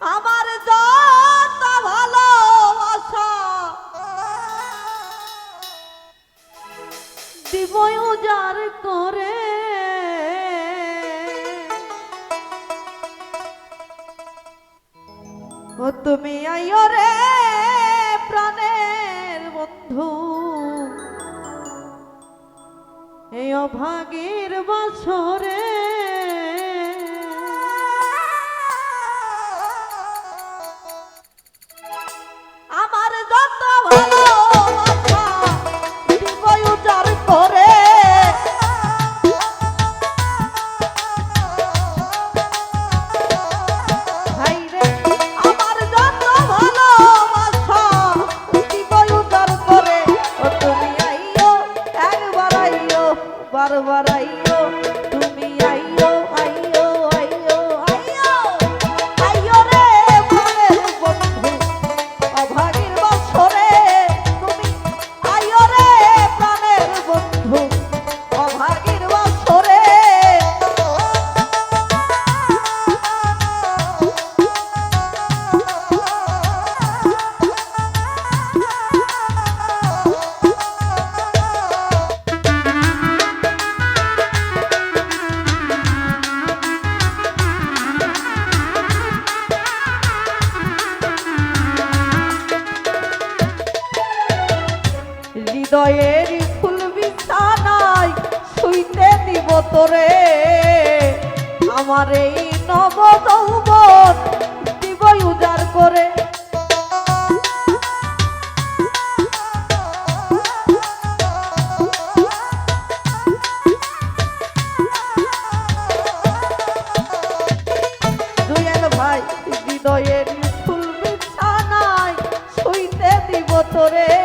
আমার যত ভালোবাসা দিব উজার করে, ও তুমি আইও রে প্রাণের বন্ধু। এ অভাগীর বছরে বারবার আইও তুমি আইও হৃদয়ের ফুল বিছানায় শুইতে দিব তোরে। আমার এই নব যৌবন দিব উজাড় করে। ভাই, হৃদয়ের ফুল বিছানায় শুইতে দিব তোরে।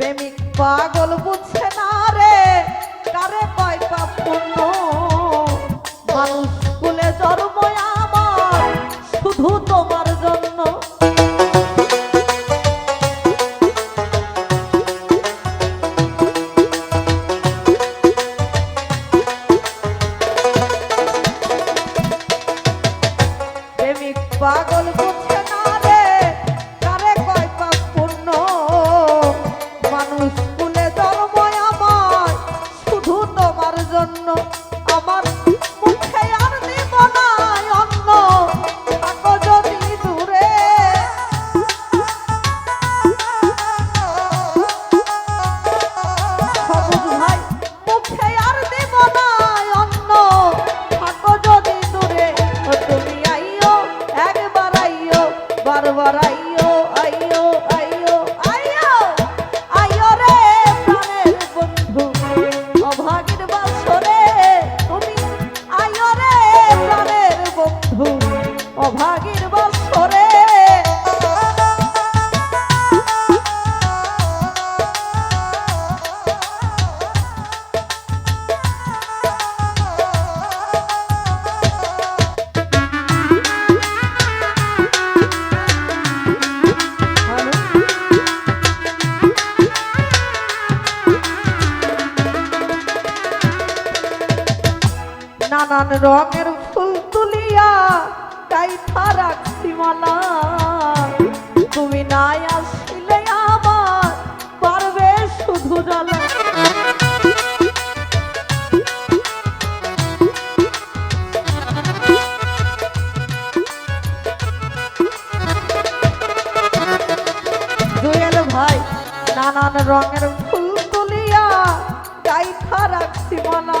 প্রেমিক পাগল বুঝছে না রে। কারে কয় পাপ পূর্ণ নানান রঙের ফুল তুলিয়া কাইথা রাখছি মালা। তুমি নাই আসলে আমার, পারবে শুধু জ্বালা ভাই, নানান রঙের ফুল তুলিয়া গাইথা রাখছি মালা।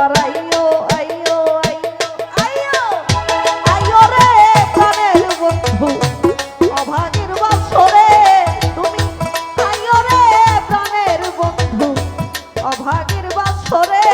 ভাগের বাসরে